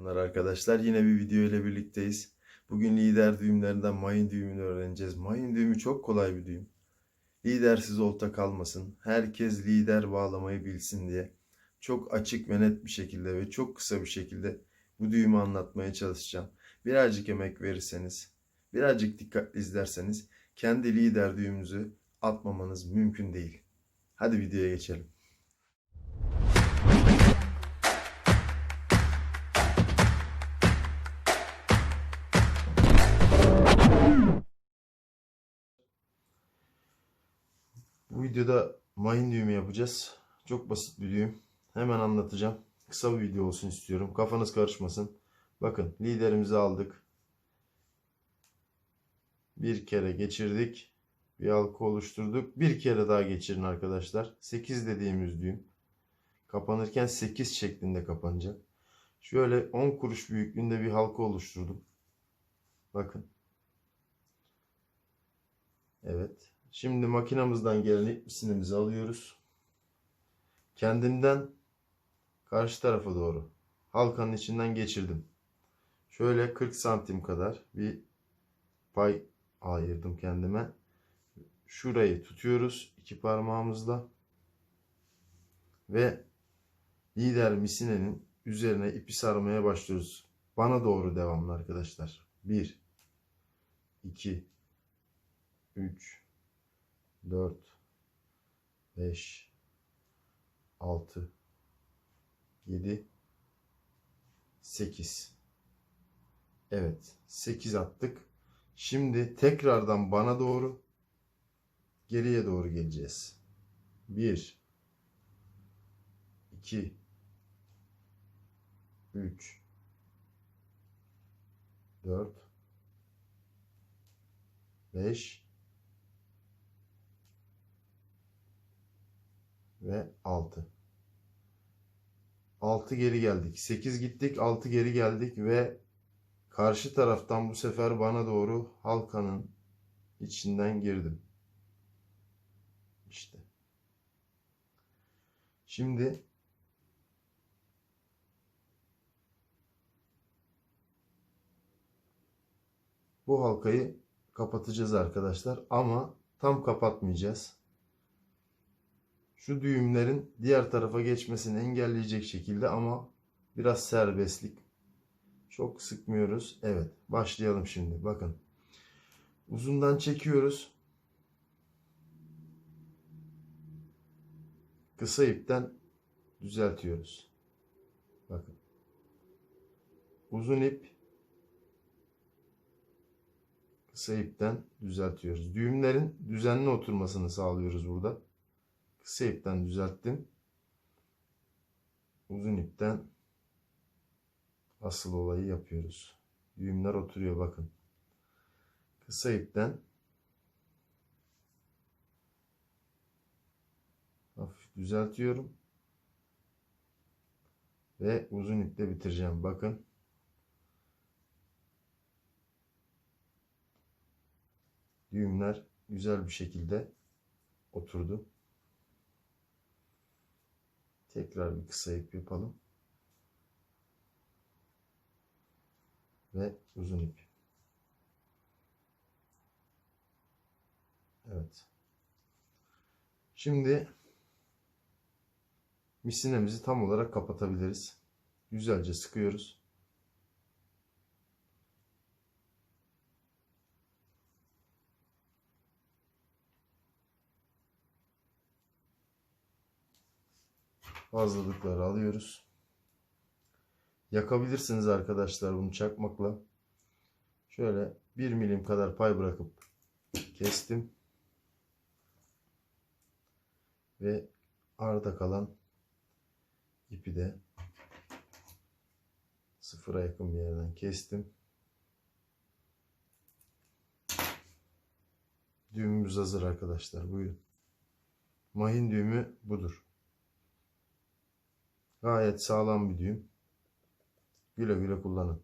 Selamlar arkadaşlar. Yine bir video ile birlikteyiz. Bugün lider düğümlerinden mayın düğümünü öğreneceğiz. Mayın düğümü çok kolay bir düğüm. Lidersiz olta kalmasın. Herkes lider bağlamayı bilsin diye. Çok açık ve net bir şekilde ve çok kısa bir şekilde bu düğümü anlatmaya çalışacağım. Birazcık emek verirseniz, birazcık dikkatli izlerseniz kendi lider düğümünüzü atmamanız mümkün değil. Hadi videoya geçelim. Bu videoda mayın düğümü yapacağız. Çok basit bir düğüm. Hemen anlatacağım. Kısa bir video olsun istiyorum. Kafanız karışmasın. Bakın liderimizi aldık. Bir kere geçirdik. Bir halka oluşturduk. Bir kere daha geçirin arkadaşlar. 8 dediğimiz düğüm. Kapanırken 8 şeklinde kapanacak. Şöyle 10 kuruş büyüklüğünde bir halka oluşturdum. Bakın. Evet. Şimdi makinamızdan gelen ipsinimizi alıyoruz. Kendimden karşı tarafa doğru halkanın içinden geçirdim. Şöyle 40 santim kadar bir pay ayırdım kendime. Şurayı tutuyoruz iki parmağımızla ve lider misinenin üzerine ipi sarmaya başlıyoruz. Bana doğru devamlı arkadaşlar. 1 2 3 4 5 6 7 8 Evet 8 attık. Şimdi tekrardan bana doğru geriye doğru geleceğiz. 1 2 3 4 5 ve 6. 6 geri geldik. 8 gittik, 6 geri geldik ve karşı taraftan bu sefer bana doğru halkanın içinden girdim. İşte. Şimdi bu halkayı kapatacağız arkadaşlar ama tam kapatmayacağız şu düğümlerin diğer tarafa geçmesini engelleyecek şekilde ama biraz serbestlik. Çok sıkmıyoruz. Evet, başlayalım şimdi. Bakın. Uzundan çekiyoruz. Kısa ipten düzeltiyoruz. Bakın. Uzun ip kısa ipten düzeltiyoruz. Düğümlerin düzenli oturmasını sağlıyoruz burada. İpten düzelttim. Uzun ipten asıl olayı yapıyoruz. Düğümler oturuyor bakın. Kısa ipten hafif düzeltiyorum. Ve uzun iple bitireceğim. Bakın. Düğümler güzel bir şekilde oturdu. Tekrar bir kısa ip yapalım. Ve uzun ip. Evet. Şimdi misinemizi tam olarak kapatabiliriz. Güzelce sıkıyoruz. Fazlalıkları alıyoruz. Yakabilirsiniz arkadaşlar bunu çakmakla. Şöyle 1 milim kadar pay bırakıp kestim. Ve arada kalan ipi de sıfıra yakın bir yerden kestim. Düğümümüz hazır arkadaşlar. Buyurun. Mahin düğümü budur. Gayet sağlam bir düğüm. Güle güle kullanın.